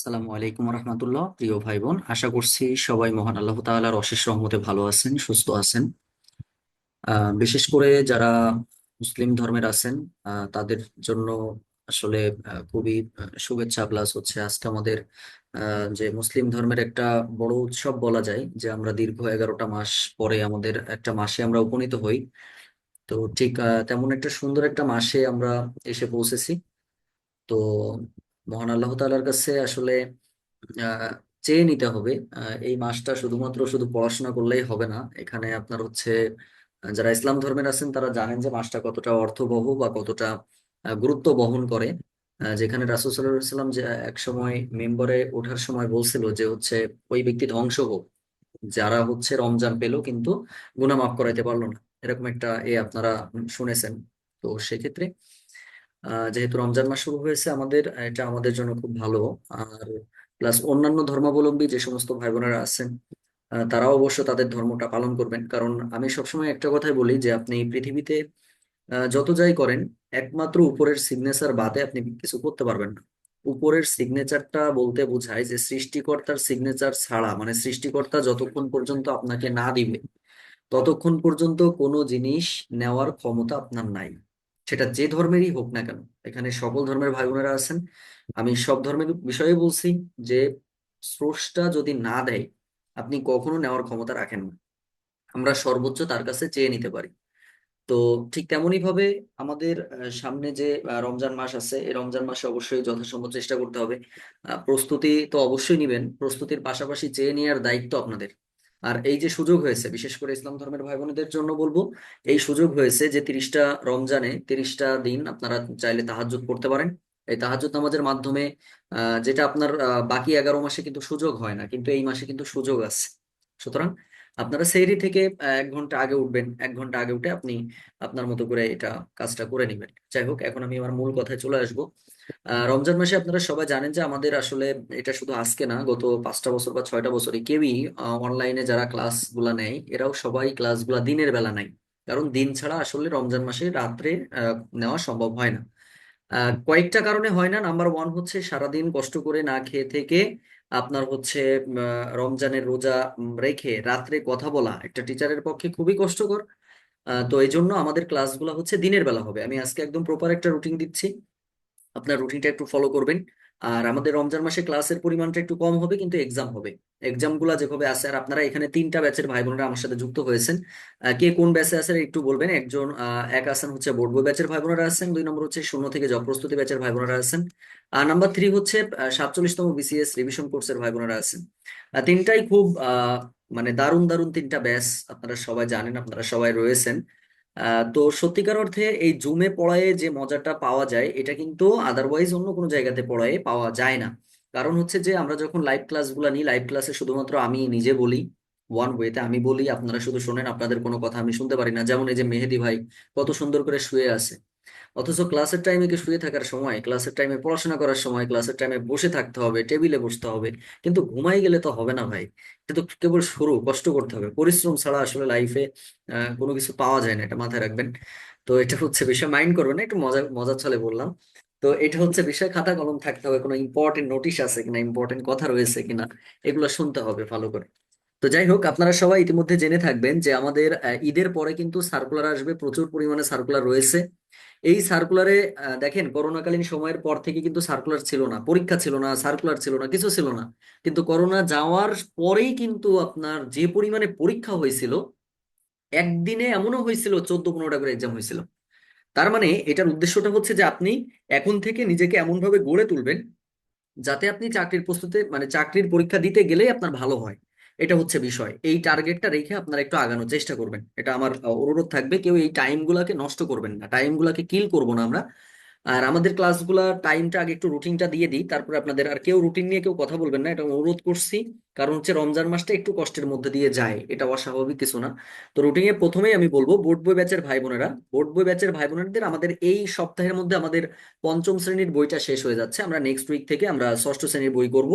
আসসালামু আলাইকুম রহমতুল্লাহ। প্রিয় ভাই বোন আশা করছি সবাই মহান আল্লাহ তাআলার অশেষ রহমতে ভালো আছেন, সুস্থ আছেন। বিশেষ করে যারা মুসলিম ধর্মের আছেন তাদের জন্য আসলে খুবই শুভেচ্ছা প্লাস হচ্ছে আজকে আমাদের যে মুসলিম ধর্মের একটা বড় উৎসব বলা যায়, যে আমরা দীর্ঘ এগারোটা মাস পরে আমাদের একটা মাসে আমরা উপনীত হই। তো ঠিক তেমন একটা সুন্দর একটা মাসে আমরা এসে পৌঁছেছি। তো মহান আল্লাহ তাআলার কাছে আসলে চেয়ে নিতে হবে। এই মাসটা শুধুমাত্র শুধু পড়াশোনা করলেই হবে না। এখানে আপনার হচ্ছে যারা ইসলাম ধর্মের আছেন, তারা জানেন যে মাসটা কতটা অর্থবহ বা কতটা গুরুত্ব বহন করে। যেখানে রাসূল আলাইহি যে এক সময় মেম্বারে ওঠার সময় বলছিল যে হচ্ছে, ওই ব্যক্তি ধ্বংস হোক। যারা হচ্ছে রমজান পেল কিন্তু গুনাহ মাফ করাইতে পারল না। এরকম একটা এ আপনারা শুনেছেন। তো সেক্ষেত্রে যেহেতু রমজান মাস শুরু হয়েছে, আমাদের, এটা আমাদের জন্য খুব ভালো। আর প্লাস অন্যান্য ধর্মাবলম্বী যে সমস্ত ভাই বোনেরা আছেন তারাও অবশ্য তাদের ধর্মটা পালন করবেন। কারণ আমি সবসময় একটা কথাই বলি যে, আপনি পৃথিবীতে যত যাই করেন, একমাত্র উপরের সিগনেচার বাদে আপনি কিছু করতে পারবেন না। উপরের সিগনেচারটা বলতে বোঝায় যে, সৃষ্টিকর্তার সিগনেচার ছাড়া মানে সৃষ্টিকর্তা যতক্ষণ পর্যন্ত আপনাকে না দিবে, ততক্ষণ পর্যন্ত কোনো জিনিস নেওয়ার ক্ষমতা আপনার নাই। সেটা যে ধর্মেরই হোক না কেন, এখানে সকল ধর্মের ভাই বোনেরা আছেন। আমি সব ধর্মের বিষয়ে বলছি যে, স্রষ্টা যদি না দেয়, আপনি কখনো নেওয়ার ক্ষমতা রাখেন না। আমরা সর্বোচ্চ তার কাছে চেয়ে নিতে পারি। তো ঠিক তেমনই ভাবে আমাদের সামনে যে রমজান মাস আছে, এই রমজান মাসে অবশ্যই যথাসম্ভব চেষ্টা করতে হবে। প্রস্তুতি তো অবশ্যই নিবেন, প্রস্তুতির পাশাপাশি চেয়ে নেওয়ার দায়িত্ব আপনাদের। আর এই যে সুযোগ হয়েছে, বিশেষ করে ইসলাম ধর্মের ভাই বোনদের জন্য বলব, এই সুযোগ হয়েছে যে তিরিশটা রমজানে তিরিশটা দিন আপনারা চাইলে তাহাজ্জুদ পড়তে পারেন। এই তাহাজ্জুদ নামাজের মাধ্যমে যেটা আপনার বাকি এগারো মাসে কিন্তু সুযোগ হয় না, কিন্তু এই মাসে কিন্তু সুযোগ আছে। সুতরাং আপনারা সেহরি থেকে এক ঘণ্টা আগে উঠবেন, এক ঘণ্টা আগে উঠে আপনি আপনার মতো করে এটা কাজটা করে নেবেন। যাই হোক, এখন আমি আমার মূল কথায় চলে আসব। রমজান মাসে আপনারা সবাই জানেন যে আমাদের আসলে এটা শুধু আজকে না, গত পাঁচটা বছর বা ছয়টা বছরে কেউই অনলাইনে যারা ক্লাসগুলা নেয়, এরাও সবাই ক্লাসগুলা দিনের বেলা নেয়। কারণ দিন ছাড়া আসলে রমজান মাসে রাত্রে নেওয়া সম্ভব হয় না। কয়েকটা কারণে হয় না। নাম্বার ওয়ান হচ্ছে সারাদিন কষ্ট করে না খেয়ে থেকে আপনার হচ্ছে রমজানের রোজা রেখে রাত্রে কথা বলা একটা টিচারের পক্ষে খুবই কষ্টকর। তো এই জন্য আমাদের ক্লাসগুলো হচ্ছে দিনের বেলা হবে। আমি আজকে একদম প্রপার একটা রুটিন দিচ্ছি। আপনার রুটিনটা একটু ফলো করবেন। আর আমাদের রমজান মাসে ক্লাসের পরিমাণটা একটু কম হবে, কিন্তু এক্সাম হবে। এক্সামগুলা যেভাবে আছে আর আপনারা এখানে তিনটা ব্যাচের ভাই বোনেরা আমার সাথে যুক্ত হয়েছেন। কে কোন ব্যাচে আছেন একটু বলবেন। একজন এক আছেন হচ্ছে বোর্ড বই ব্যাচের ভাই বোনেরা আছেন। দুই নম্বর হচ্ছে শূন্য থেকে জব প্রস্তুতি ব্যাচের ভাই বোনেরা আছেন। আর নাম্বার থ্রি হচ্ছে সাতচল্লিশতম বিসিএস রিভিশন কোর্সের ভাই বোনেরা আছেন। তিনটাই খুব মানে দারুণ দারুণ তিনটা ব্যাচ আপনারা সবাই জানেন, আপনারা সবাই রয়েছেন। আহ, তো সত্যিকার অর্থে এই জুমে পড়ায়ে যে মজাটা পাওয়া যায় এটা কিন্তু আদারওয়াইজ অন্য কোনো জায়গাতে পড়ায়ে পাওয়া যায় না। কারণ হচ্ছে যে আমরা যখন লাইভ ক্লাস ক্লাসগুলো নিই লাইভ ক্লাসে শুধুমাত্র আমি নিজে বলি ওয়ান ওয়েতে আমি বলি আপনারা শুধু শোনেন আপনাদের কোনো কথা আমি শুনতে পারি না। যেমন এই যে মেহেদি ভাই কত সুন্দর করে শুয়ে আছে। অথচ ক্লাসের টাইমে কি শুয়ে থাকার সময়, ক্লাসের টাইমে পড়াশোনা করার সময়, ক্লাসের টাইমে বসে থাকতে হবে টেবিলে বসতে হবে। কিন্তু ঘুমাই গেলে তো হবে না ভাই। এটা তো কেবল শুরু, কষ্ট করতে হবে। পরিশ্রম ছাড়া আসলে লাইফে কোনো কিছু পাওয়া যায় না, এটা মাথায় রাখবেন। তো এটা হচ্ছে বিষয় মাইন্ড করবেন না, একটু মজা, মজার ছলে বললাম। তো এটা হচ্ছে বিষয়, খাতা কলম থাকতে হবে, কোনো ইম্পর্টেন্ট নোটিশ আছে কিনা ইম্পর্টেন্ট কথা রয়েছে কিনা, এগুলো শুনতে হবে ভালো করে। তো যাই হোক, আপনারা সবাই ইতিমধ্যে জেনে থাকবেন যে আমাদের ঈদের পরে কিন্তু সার্কুলার আসবে, প্রচুর পরিমাণে সার্কুলার রয়েছে। এই সার্কুলারে দেখেন, করোনাকালীন সময়ের পর থেকে কিন্তু সার্কুলার ছিল না, পরীক্ষা ছিল না সার্কুলার ছিল না, কিছু ছিল না। কিন্তু করোনা যাওয়ার পরেই কিন্তু আপনার যে পরিমাণে পরীক্ষা হয়েছিল, একদিনে এমনও হয়েছিল চোদ্দ পনেরোটা করে এক্সাম হয়েছিল। তার মানে এটার উদ্দেশ্যটা হচ্ছে যে আপনি এখন থেকে নিজেকে এমন ভাবে গড়ে তুলবেন, যাতে আপনি চাকরির প্রস্তুতে মানে চাকরির পরীক্ষা দিতে গেলেই আপনার ভালো হয়। এটা হচ্ছে বিষয়। এই টার্গেটটা রেখে আপনারা একটু আগানোর চেষ্টা করবেন। এটা আমার অনুরোধ থাকবে। কেউ এই টাইম গুলাকে নষ্ট করবেন না। টাইম গুলাকে কিল করব না আমরা। আর আমাদের ক্লাসগুলা টাইমটা আগে একটু রুটিনটা দিয়ে দিই, তারপরে আপনাদের আর কেউ রুটিন নিয়ে কেউ কথা বলবেন না, এটা অনুরোধ করছি। কারণ হচ্ছে রমজান মাসটা একটু কষ্টের মধ্যে দিয়ে যায়, এটা অস্বাভাবিক কিছু না। তো রুটিনে প্রথমেই আমি বলব, বোর্ড বই ব্যাচের ভাই বোনেরা, বোর্ড বই ব্যাচের ভাই বোনেদের আমাদের এই সপ্তাহের মধ্যে আমাদের পঞ্চম শ্রেণির বইটা শেষ হয়ে যাচ্ছে। আমরা নেক্সট উইক থেকে আমরা ষষ্ঠ শ্রেণির বই করব।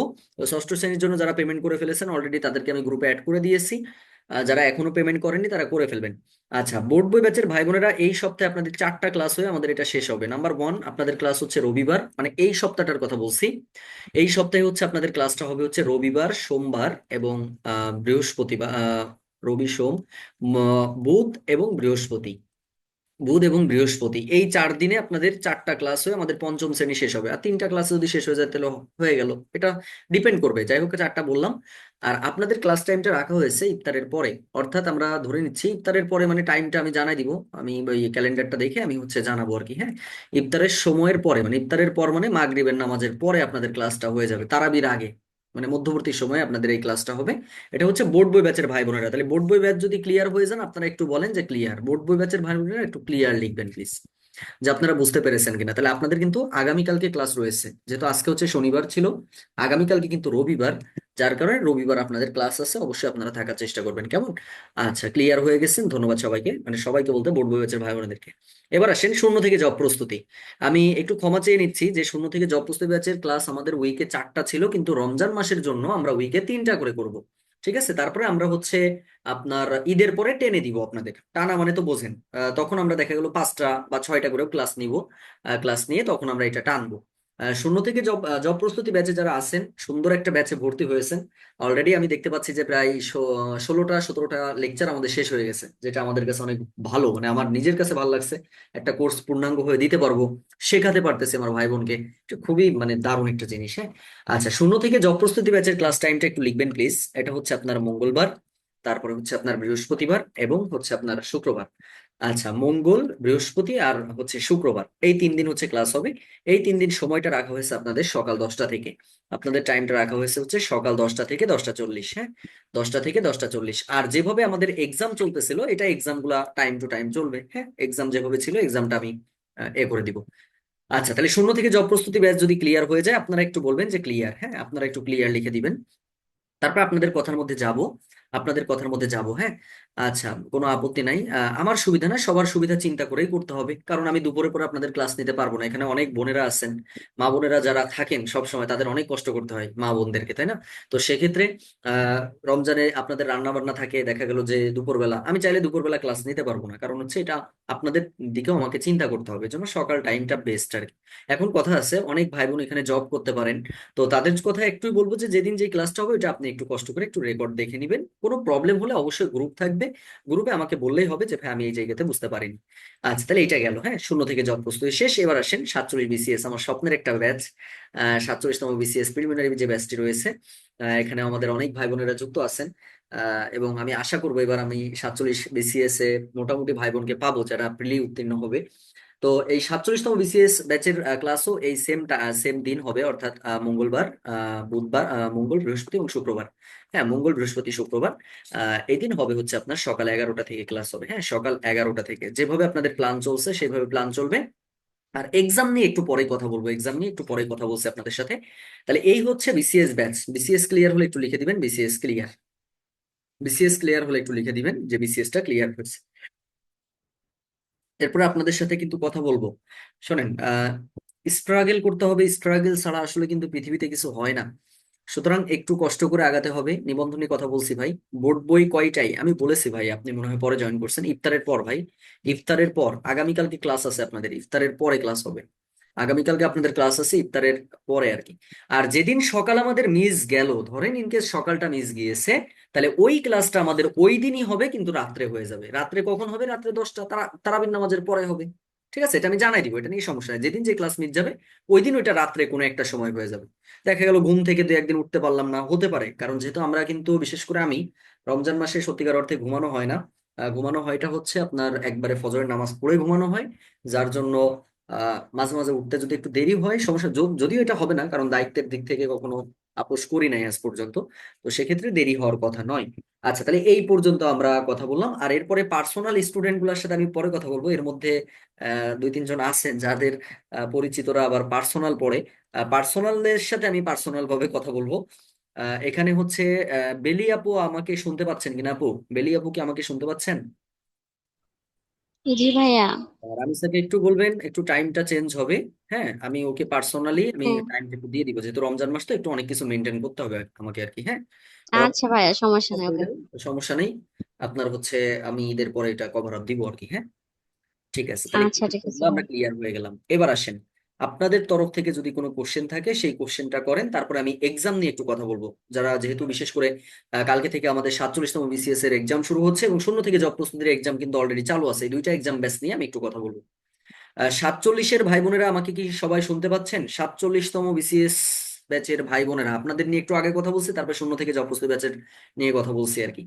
ষষ্ঠ শ্রেণির জন্য যারা পেমেন্ট করে ফেলেছেন অলরেডি তাদেরকে আমি গ্রুপে অ্যাড করে দিয়েছি। যারা এখনও পেমেন্ট করেননি তারা করে ফেলবেন। আচ্ছা বোর্ড বই ব্যাচের ভাই বোনেরা এই সপ্তাহে আপনাদের চারটা ক্লাস হয়ে আমাদের এটা শেষ হবে। নাম্বার ওয়ান আপনাদের ক্লাস হচ্ছে রবিবার মানে এই সপ্তাহটার কথা বলছি। এই সপ্তাহে হচ্ছে আপনাদের ক্লাসটা হবে হচ্ছে রবিবার, সোমবার এবং বৃহস্পতিবার রবি, সোম বুধ এবং বৃহস্পতি। বুধ এবং বৃহস্পতি। এই চার দিনে আপনাদের চারটা ক্লাস হয়ে আমাদের পঞ্চম শ্রেণি শেষ হবে। আর তিনটা ক্লাস যদি শেষ হয়ে যায় তাহলে হয়ে গেল। এটা ডিপেন্ড করবে। যাই হোক, চারটা বললাম। আর আপনাদের ক্লাস টাইমটা রাখা হয়েছে ইফতারের পরে। অর্থাৎ আমরা ধরে নিচ্ছি, ইফতারের পরে মানে টাইমটা আমি জানাই দিব। আমি ওই ক্যালেন্ডারটা দেখে আমি হচ্ছে জানাব আর কি হ্যাঁ? ইফতারের সময়ের পরে মানে ইফতারের পর মানে মাগরিবের নামাজের পরে আপনাদের ক্লাসটা হয়ে যাবে। তারাবির আগে। মানে মধ্যবর্তী সময়ে আপনাদের এই ক্লাসটা হবে। এটা হচ্ছে বোর্ড বই ব্যাচের ভাই বোনেরা। তাহলে বোর্ড বই ব্যাচ যদি ক্লিয়ার হয়ে যান, আপনারা একটু বলেন যে ক্লিয়ার বোর্ড বই ব্যাচের ভাই বোনেরা একটু ক্লিয়ার লিখবেন প্লিজ যে আপনারা বুঝতে পেরেছেন কিনা। তাহলে আপনাদের কিন্তু আগামীকালকে ক্লাস রয়েছে, যেহেতু আজকে হচ্ছে শনিবার ছিল। আগামীকালকে কিন্তু রবিবার, যার কারণে রবিবার আপনাদের ক্লাস আছে, অবশ্যই আপনারা থাকার চেষ্টা করবেন। কেমন? আচ্ছা ক্লিয়ার হয়ে গেছেন? ধন্যবাদ সবাইকে। মানে সবাইকে বলতে বোর্ড বই ব্যাচের ভাই বোনেদেরকে। এবার আসেন শূন্য থেকে জব প্রস্তুতি। আমি একটু ক্ষমা চেয়ে নিচ্ছি যে শূন্য থেকে জব প্রস্তুতি ব্যাচের ক্লাস আমাদের উইকে চারটা ছিল, কিন্তু রমজান মাসের জন্য আমরা উইকে তিনটা করে করব। ঠিক আছে? তারপরে আমরা হচ্ছে আপনার ঈদের পরে টেনে দিব আপনাদের। টানা মানে তো বোঝেন। তখন আমরা দেখা গেল পাঁচটা বা ছয়টা করেও ক্লাস নিব। ক্লাস নিয়ে তখন আমরা এটা টানবো। শূন্য থেকে জব জব প্রস্তুতি ব্যাচে যারা আছেন, সুন্দর একটা ব্যাচে ভর্তি হয়েছেন। অলরেডি আমি দেখতে পাচ্ছি যে প্রায় ষোলোটা, সতেরোটা লেকচার আমাদের শেষ হয়ে গেছে, যেটা আমাদের কাছে অনেক ভালো মানে আমার নিজের কাছে ভালো লাগছে। একটা কোর্স পূর্ণাঙ্গ হয়ে দিতে পারব, শেখাতে পারতেছি আমার ভাই বোনকে। খুবই মানে দারুণ একটা জিনিস হ্যাঁ? আচ্ছা শূন্য থেকে জব প্রস্তুতি ব্যাচের ক্লাস টাইমটা একটু লিখবেন প্লিজ এটা হচ্ছে আপনার মঙ্গলবার, তারপরে হচ্ছে আপনার বৃহস্পতিবার এবং হচ্ছে আপনার শুক্রবার। আচ্ছা মঙ্গল, বৃহস্পতি আর হচ্ছে শুক্রবার। এই তিন দিন হচ্ছে ক্লাস হবে। এই তিন দিন সময়টা রাখা হয়েছে আপনাদের সকাল দশটা থেকে। আপনাদের টাইমটা রাখা হয়েছে হচ্ছে সকাল দশটা থেকে দশটা চল্লিশ হ্যাঁ? দশটা থেকে দশটা চল্লিশ। আর যেভাবে আমাদের এক্সাম চলতেছিল, এটা এক্সামগুলা টাইম টু টাইম চলবে হ্যাঁ? এক্সাম যেভাবে ছিল এক্সামটা আমি এ করে দিব। আচ্ছা তাহলে শূন্য থেকে জব প্রস্তুতি ব্যাচ যদি ক্লিয়ার হয়ে যায়, আপনারা একটু বলবেন যে ক্লিয়ার হ্যাঁ? আপনারা একটু ক্লিয়ার লিখে দিবেন। তারপর আপনাদের কথার মধ্যে যাব। আপনাদের কথার মধ্যে যাব হ্যাঁ? আচ্ছা কোনো আপত্তি নাই। আমার সুবিধা না, সবার সুবিধা চিন্তা করেই করতে হবে। কারণ আমি দুপুরে পরে আপনাদের ক্লাস নিতে পারব না। এখানে অনেক বোনেরা আছেন। মা বোনেরা যারা থাকেন সব সময় তাদের অনেক কষ্ট করতে হয় মা বোনদেরকে, তাই না? তো সেক্ষেত্রে আহ রমজানে আপনাদের রান্না বান্না থাকে, দেখা গেল যে দুপুরবেলা, আমি চাইলে দুপুরবেলা ক্লাস নিতে পারব না। কারণ হচ্ছে এটা আপনাদের দিকেও আমাকে চিন্তা করতে হবে জন্য সকাল টাইমটা বেস্ট আর কি। এখন কথা আছে, অনেক ভাই বোন এখানে জব করতে পারেন। তো তাদের কথা একটুই বলব যে, যেদিন যে ক্লাসটা হবে এটা আপনি একটু কষ্ট করে একটু রেকর্ড দেখে নেবেন। কোনো প্রবলেম হলে অবশ্যই গ্রুপ থাকবে। গ্রুপে আমাকে বললেই হবে যে, ভাই, আমি এই জায়গাতে বুঝতে পারিনি। আচ্ছা তাহলে এটা গেল হ্যাঁ? শূন্য থেকে জব প্রস্তুতি শেষ। এবার আসেন সাতচল্লিশ বিসিএস আমার স্বপ্নের একটা ব্যাচ সাতচল্লিশতম বিসিএস প্রিলিমিনারি যে ব্যাচটি রয়েছে এখানে আমাদের অনেক ভাই বোনেরা যুক্ত আছেন। এবং আমি আশা করব এবার আমি সাতচল্লিশ বিসিএস এ মোটামুটি ভাই বোনকে পাবো, যারা প্রিলি উত্তীর্ণ হবে। তো এই সাতচল্লিশতম বিসিএস ব্যাচের ক্লাসও এই সেম সেম দিন হবে, অর্থাৎ মঙ্গলবার বুধবার মঙ্গল বৃহস্পতি এবং শুক্রবার। হ্যাঁ মঙ্গল বৃহস্পতি, শুক্রবার এই দিন হবে হচ্ছে আপনার সকাল এগারোটা থেকে ক্লাস হবে। হ্যাঁ সকাল এগারোটা থেকে। যেভাবে আপনাদের প্ল্যান চলছে, সেভাবে প্ল্যান চলবে। আর এক্সাম নিয়ে একটু পরে কথা বলব। এক্সাম নিয়ে একটু পরে কথা বলছি আপনাদের সাথে। তাহলে এই হচ্ছে বিসিএস ব্যাচ বিসিএস ক্লিয়ার হলে একটু লিখে দিবেন। বিসিএস ক্লিয়ার বিসিএস ক্লিয়ার হলে একটু লিখে দিবেন যে বিসিএস টা ক্লিয়ার হয়েছে। এরপরে আপনাদের সাথে কিন্তু কথা বলব। শোনেন স্ট্রাগল করতে হবে স্ট্রাগল ছাড়া আসলে কিন্তু পৃথিবীতে কিছু হয় না। সুতরাং একটু কষ্ট করে আগাতে হবে, নিবন্ধনী কথা বলছি ভাই। বোর্ড বই কয়টাই আমি বলেছি ভাই, আপনি মনে হয় পরে জয়েন করছেন। ইফতারের পর ভাই, ইফতারের পর, আগামীকালকে ক্লাস আছে আপনাদের, ইফতারের পরে ক্লাস হবে। আগামীকালকে আপনাদের ক্লাস আছে, ইফতারের পরে আর কি। আর যেদিন সকাল আমাদের মিস গেল, ধরেন ইনকেস সকালটা মিস গিয়েছে, তাহলে ওই ক্লাসটা আমাদের ওই দিনই হবে, কিন্তু রাত্রে হয়ে যাবে। রাত্রে কখন হবে? রাত্রে দশটা, তারা নামাজের পরে হবে। ঠিক আছে? এটা আমি জানাই দিব, এটা নিয়ে সমস্যা নেই। যেদিন যে ক্লাস মিস যাবে, ওই দিন ওইটা রাত্রে কোনো একটা সময় হয়ে যাবে। দেখা গেল ঘুম থেকে দু একদিন উঠতে পারলাম না, হতে পারে। কারণ যেহেতু আমরা কিন্তু, বিশেষ করে আমি, রমজান মাসে সত্যিকার অর্থে ঘুমানো হয় না। ঘুমানো হয়টা হচ্ছে আপনার একবারে ফজরের নামাজ পড়ে ঘুমানো হয়, যার জন্য মাঝে মাঝে উঠতে যদি একটু দেরি হয়, সমস্যা যদিও এটা হবে না, কারণ দায়িত্বের দিক থেকে কখনো আপোষ করি নাই আজ পর্যন্ত। তো সেক্ষেত্রে দেরি হওয়ার কথা নয়। আচ্ছা তাহলে এই পর্যন্ত আমরা কথা বললাম। আর এরপরে পার্সোনাল স্টুডেন্টগুলোর সাথে আমি পরে কথা বলব। এর মধ্যে দুই তিনজন আছেন যাদের পরিচিতরা আবার পার্সোনাল পড়ে। পার্সোনালের সাথে আমি পার্সোনাল ভাবে কথা বলব। এখানে হচ্ছে বেলি আপু আমাকে শুনতে পাচ্ছেন কিনা আপু? বেলি আপু কি আমাকে শুনতে পাচ্ছেন? জি ভাইয়া। আর আমি স্যারকে একটু বলবেন একটু টাইমটা চেঞ্জ হবে হ্যাঁ? আমি ওকে পার্সোনালি আমি হ্যাঁ টাইমটা একটু দিয়ে দিব যেহেতু রমজান মাস তো একটু অনেক কিছু মেনটেন করতে হবে আমাকে আর কি হ্যাঁ? আচ্ছা ভাইয়া সমস্যা নাই ওকে। সমস্যা নেই। আপনার হচ্ছে আমি ঈদের পরে এটা কভার আপ দিব আর কি হ্যাঁ? ঠিক আছে তাহলে আচ্ছা ঠিক আছে। আমরা ক্লিয়ার হয়ে গেলাম। এবার আসেন। আপনাদের তরফ থেকে যদি কোনো কোশ্চেন থাকে, সেই কোশ্চেনটা করেন। তারপরে আমি এক্সাম নিয়ে একটু কথা বলব। যারা যেহেতু বিশেষ করে কালকে থেকে আমাদের সাতচল্লিশতম বিসিএস এর এক্সাম শুরু হচ্ছে এবং শূন্য থেকে জব প্রস্তুতির এক্সাম কিন্তু অলরেডি চালু আছে, এই দুইটা এক্সাম ব্যাচ নিয়ে আমি একটু কথা বলব। সাতচল্লিশের ভাই বোনেরা আমাকে কি সবাই শুনতে পাচ্ছেন? সাতচল্লিশতম বিসিএস ব্যাচের ভাই বোনেরা, আপনাদের নিয়ে একটু আগে কথা বলছি, তারপরে শূন্য থেকে জব প্রস্তুতি ব্যাচের নিয়ে কথা বলছি আর কি।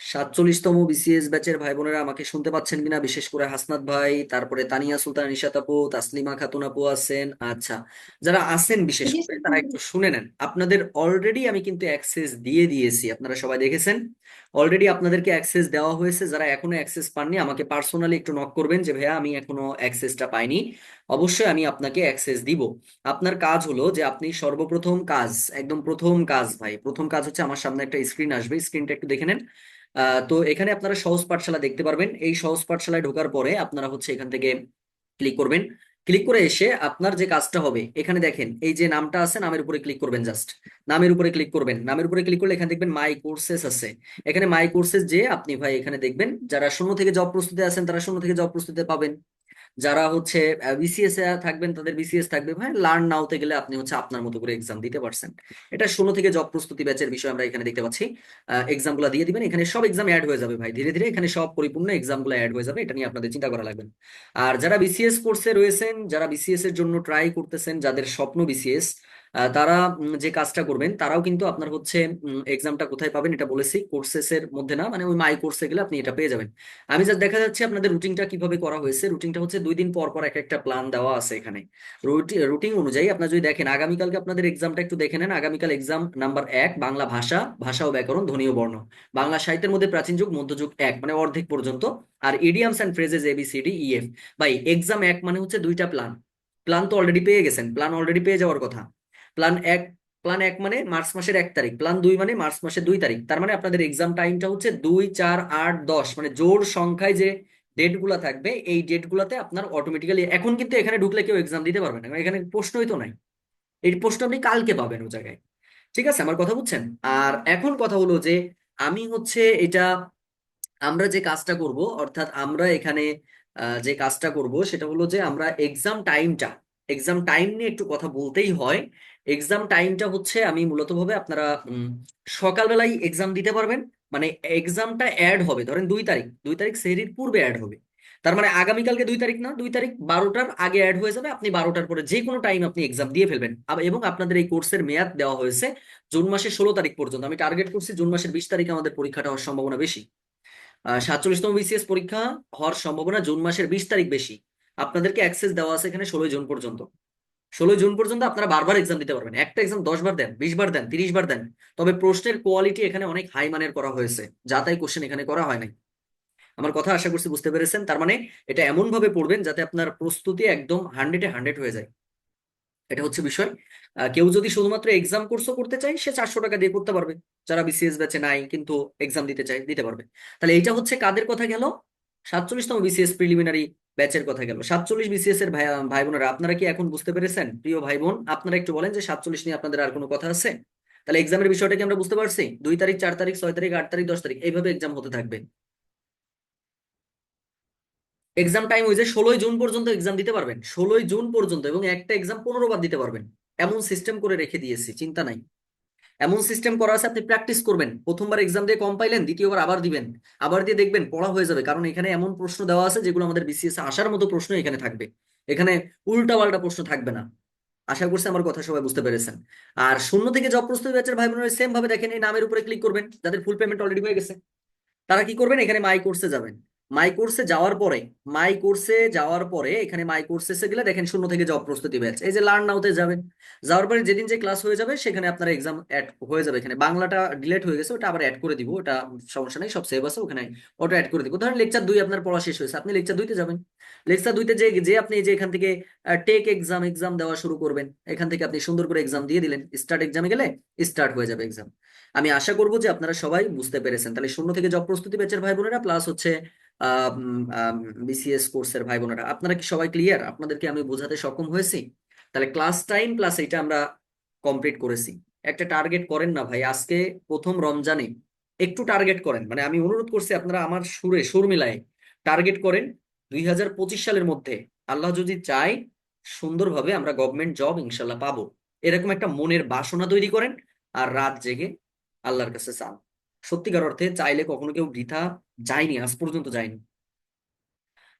সাতচল্লিশতম বিসিএস ব্যাচের ভাই বোনেরা আমাকে শুনতে পাচ্ছেন কিনা বিশেষ করে হাসনাত ভাই তারপরে তানিয়া সুলতান নিশাত আপু তাসলিমা খাতুন আপু আছেন। আচ্ছা যারা আছেন বিশেষ করে তারা একটু শুনে নেন। আপনাদের অলরেডি আমি কিন্তু অ্যাক্সেস দিয়ে দিয়েছি আপনারা সবাই দেখেছেন? অলরেডি আপনাদেরকে অ্যাক্সেস দেওয়া হয়েছে যারা এখনও অ্যাক্সেস পাননি আমাকে পার্সোনালি একটু নক করবেন যে ভাইয়া আমি এখনও অ্যাক্সেসটা পাইনি। অবশ্যই আমি আপনাকে অ্যাক্সেস দিব। আপনার কাজ হলো যে আপনি সর্বপ্রথম কাজ একদম প্রথম কাজ ভাই প্রথম কাজ হচ্ছে আমার সামনে একটা স্ক্রিন আসবে। স্ক্রিনটা একটু দেখে নেন। তো এখানে আপনারা সহজ পাঠশালা দেখতে পারবেন। এই সহজ পাঠশালায় ঢোকার পরে আপনারা হচ্ছে এখান থেকে ক্লিক করবেন। ক্লিক করে এসে আপনার যে কাজটা হবে, এখানে দেখেন এই যে নামটা আছে, নামের উপরে ক্লিক করবেন জাস্ট নামের উপরে ক্লিক করবেন। নামের উপরে ক্লিক করলে এখানে দেখবেন মাই কোর্সেস আছে। এখানে মাই কোর্সেস যে আপনি ভাই এখানে দেখবেন, যারা শূন্য থেকে জব প্রস্তুতি আছেন, তারা শূন্য থেকে জব প্রস্তুতি পাবেন। যারা হচ্ছে বিসিএস এ থাকবেন, তাদের বিসিএস থাকবে, ভাই। লার্ন নাওতে গেলে আপনি হচ্ছে আপনার মতো করে এক্সাম দিতে পারছেন। এটা ষোলো থেকে জব প্রস্তুতি ব্যাচের বিষয় আমরা এখানে দেখতে পাচ্ছি। এক্সামগুলা দিয়ে দিবেন। এখানে সব এক্সাম অ্যাড হয়ে যাবে, ভাই। ধীরে ধীরে এখানে সব পরিপূর্ণ এক্সামগুলো অ্যাড হয়ে যাবে। এটা নিয়ে আপনাদের চিন্তা করা লাগবে। আর যারা বিসিএস কোর্সে রয়েছেন, যারা বিসিএস এর জন্য ট্রাই করতেছেন, যাদের স্বপ্ন বিসিএস তারা যে কাজটা করবেন, তারাও কিন্তু আপনার হচ্ছে এক্সামটা কোথায় পাবেন এটা বলেছি কোর্সেস এর মধ্যে না মানে ওই মাই কোর্সে গেলে আপনি এটা পেয়ে যাবেন। আমি যা দেখা যাচ্ছে আপনাদের রুটিনটা কীভাবে করা হয়েছে রুটিনটা হচ্ছে দুই দিন পর পর এক একটা প্ল্যান দেওয়া আছে এখানে। রুটিন অনুযায়ী আপনার যদি দেখেন, আগামীকালকে আপনাদের এক্সামটা একটু দেখে নেন, আগামীকাল এক্সাম নাম্বার এক, বাংলা ভাষা ভাষা ও ব্যাকরণ ধ্বনি ও বর্ণ। বাংলা সাহিত্যের মধ্যে প্রাচীন যুগ, মধ্যযুগ এক মানে অর্ধেক পর্যন্ত। আর idioms and phrases ABCD EF ভাই এক্সাম এক মানে হচ্ছে দুইটা প্ল্যান প্ল্যান তো অলরেডি পেয়ে গেছেন প্ল্যান অলরেডি পেয়ে যাওয়ার কথা। প্ল্যান এক প্ল্যান এক মানে মার্চ মাসের এক তারিখ প্ল্যান দুই মানে মার্চ মাসের দুই তারিখ। তার মানে আপনাদের এক্সাম টাইমটা হচ্ছে দুই, চার, আট, দশ। মানে জোর সংখ্যায় যে ডেটগুলা থাকবে, এই ডেট গুলাতে আপনার অটোমেটিক্যালি এখন কিন্তু এখানে ঢুকলে কেউ এক্সাম দিতে পারবে না এখানে প্রশ্নই তো নাই। এই প্রশ্ন আপনি কালকে পাবেন ও জায়গায়। ঠিক আছে? আমার কথা বুঝছেন? আর এখন কথা হলো যে আমি হচ্ছে এটা, আমরা যে কাজটা করব, অর্থাৎ আমরা এখানে যে কাজটা করব, সেটা হলো যে আমরা এক্সাম টাইমটা এক্সাম টাইম নিয়ে একটু কথা বলতেই হয়। এক্সাম টাইমটা হচ্ছে আমি মূলত ভাবে আপনারা সকালবেলায় এক্সাম দিতে পারবেন। মানে এক্সামটা অ্যাড হবে, ধরেন দুই তারিখ। দুই তারিখ সেহরির পূর্বে অ্যাড হবে। তার মানে আগামীকালকে দুই তারিখ না, দুই তারিখ বারোটার আগে অ্যাড হয়ে যাবে। আপনি বারোটার পরে যে কোনো টাইম আপনি এক্সাম দিয়ে ফেলবেন। এবং আপনাদের এই কোর্সের মেয়াদ দেওয়া হয়েছে জুন মাসের ষোলো তারিখ পর্যন্ত। আমি টার্গেট করছি জুন মাসের বিশ তারিখে আমাদের পরীক্ষাটা হওয়ার সম্ভাবনা বেশি। সাতচল্লিশতম বিসিএস পরীক্ষা হওয়ার সম্ভাবনা জুন মাসের বিশ তারিখ বেশি। আপনাদেরকে অ্যাক্সেস দেওয়া আছে এখানে ষোলোই জুন পর্যন্ত। ষোলোই জুন পর্যন্ত আপনারা বারবার এক্সাম দিতে পারবেন। একটা এক্সাম দশ বার দেন বিশ বার দেন তিরিশ বার দেন। তবে প্রশ্নের কোয়ালিটি এখানে অনেক হাই মানের করা হয়েছে। যা তাই কোশ্চেন এখানে করা হয় নাই। আমার কথা আশা করছি বুঝতে পেরেছেন। তার মানে এটা এমন ভাবে পড়বেন যাতে আপনার প্রস্তুতি একদম হান্ড্রেডে হান্ড্রেড হয়ে যায়। এটা হচ্ছে বিষয়। কেউ যদি শুধুমাত্র এক্সাম কোর্সও করতে চায়, সে চারশো টাকা দিয়ে করতে পারবে। যারা বিসিএস ব্যাচে নাই, কিন্তু এক্সাম দিতে চায়, দিতে পারবে। তাহলে এইটা হচ্ছে কাদের কথা গেল? সাতচল্লিশতম বিসিএস প্রিলিমিনারি ব্যাচের কথা গেল। সাতচল্লিশ বিসিএস এর ভাই বোনেরা, আপনারা কি এখন বুঝতে পেরেছেন? প্রিয় ভাই বোন, আপনারা একটু বলেন যে সাতচল্লিশ নিয়ে আপনাদের আর কোনো কথা আছে? তাহলে এক্সামের বিষয়টা কি আমরা বুঝতে পারছি? দুই তারিখ, চার তারিখ, ছয় তারিখ, আট তারিখ, দশ তারিখ, এইভাবে এক্সাম হতে থাকবে। এক্সাম টাইম ওই যে ষোলোই জুন পর্যন্ত এক্সাম দিতে পারবেন। ষোলোই জুন পর্যন্ত এবং একটা এক্সাম পনেরো বার দিতে পারবেন। এমন সিস্টেম করে রেখে দিয়েছি, চিন্তা নাই। এমন সিস্টেম করা আছে, আপনি প্র্যাকটিস করবেন। প্রথমবার এক্সাম দিয়ে কম পাইলেন, দ্বিতীয়বার আবার দিবেন। আবার দিয়ে দেখবেন পড়া হয়ে যাবে। কারণ এখানে এমন প্রশ্ন দেওয়া আছে, যেগুলো আমাদের বিসিএস আসার মতো প্রশ্ন এখানে থাকবে। এখানে উল্টা পাল্টা প্রশ্ন থাকবে না। আশা করছি আমার কথা সবাই বুঝতে পেরেছেন। আর শূন্য থেকে জব প্রস্তুতি ব্যাচের ভাই বোনেরা সেম ভাবে দেখেন, এই নামের উপরে ক্লিক করবেন, যাদের ফুল পেমেন্ট অলরেডি হয়ে গেছে। তারা কি করবেন? এখানে মাই কোর্সে যাবেন। মাই কোর্সে যাওয়ার পরে মাই কোর্সে যাওয়ার পরে এখানে মাই কোর্সে গেলে দেখেন শূন্য থেকে জব প্রস্তুতি ব্যাচ এই যে লার্ন নাওতে যাবেন। যাওয়ার পরে যেদিন যে ক্লাস হয়ে যাবে, সেখানে আপনার এক্সাম অ্যাড হয়ে যাবে। এখানে বাংলাটা ডিলেট হয়ে গেছে, ওটা আবার অ্যাড করে দিব। ওটা সমস্যা নেই, সব সেভ আছে, ওখানে ওটা অ্যাড করে দিব। ধরেন লেকচার দুই আপনার পড়া শেষ হয়েছে, আপনি লেকচার দুইতে যাবেন। লেকচার দুইতে যে যে আপনি যে এখান থেকে টেক এক্সাম এক্সাম দেওয়া শুরু করবেন, এখান থেকে আপনি সুন্দর করে এক্সাম দিয়ে দিলেন। স্টার্ট এক্সামে গেলে স্টার্ট হয়ে যাবে এক্সাম আমি আশা করব যে আপনারা সবাই বুঝতে পেরেছেন। তাহলে শূন্য থেকে জব প্রস্তুতি ব্যাচের ভাই বোনেরা প্লাস হচ্ছে বিসিএস কোর্সের ভাই বোনেরা আপনারা কি সবাই ক্লিয়ার আপনাদেরকে আমি বোঝাতে সক্ষম হয়েছি? তাহলে ক্লাস টাইম প্লাস এটা আমরা কমপ্লিট করেছি। একটা টার্গেট করেন না ভাই, আজকে প্রথম রমজানে একটু টার্গেট করেন। মানে আমি অনুরোধ করছি আপনারা আমার সুরে, সুর মিলায় টার্গেট করেন। দুই হাজার পঁচিশ সালের মধ্যে আল্লাহ যদি চায় সুন্দরভাবে আমরা গভর্নমেন্ট জব ইনশাল্লাহ পাবো। এরকম একটা মনের বাসনা তৈরি করেন আর রাত জেগে আল্লাহর কাছে চান সত্যিকার অর্থে চাইলে কখনো কেউ বৃথা যায়নি, আজ পর্যন্ত যায়নি।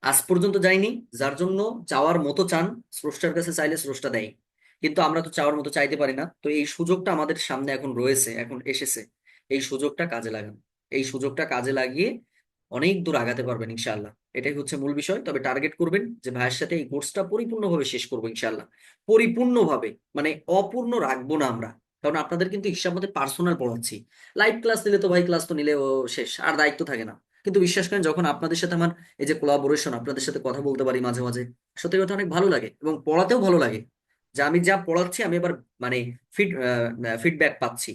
আজ পর্যন্ত যায়নি, যার জন্য চাওয়ার মতো চান, স্রষ্টার কাছে চাইলে স্রষ্টা দেয়। কিন্তু আমরা তো চাওয়ার মতো চাইতে পারি না, তো এই সুযোগটা আমাদের সামনে এখন রয়েছে, এখন এসেছে। এই সুযোগটা কাজে লাগান। এই সুযোগটা কাজে লাগিয়ে অনেক দূর আগাতে পারবেন ইনশাল্লাহ এটাই হচ্ছে মূল বিষয়। তবে টার্গেট করবেন যে ভাইয়ের সাথে এই কোর্সটা পরিপূর্ণভাবে শেষ করব ইনশাল্লাহ পরিপূর্ণভাবে মানে অপূর্ণ রাখব না আমরা। কারণ আপনাদের কিন্তু হিসাব মতে পার্সোনাল পড়াচ্ছি। লাইভ ক্লাস নিলে তো ভাই ক্লাস তো নিলে শেষ, আর দায়িত্ব থাকে না। কিন্তু বিশ্বাস করেন, যখন আপনাদের সাথে আমার এই যে কোলাবোরেশন আপনাদের সাথে কথা বলতে পারি মাঝে মাঝে, সত্যি কথা অনেক ভালো লাগে এবং পড়াতেও ভালো লাগে। যে আমি যা পড়াচ্ছি, আমি এবার মানে ফিড ফিডব্যাক পাচ্ছি।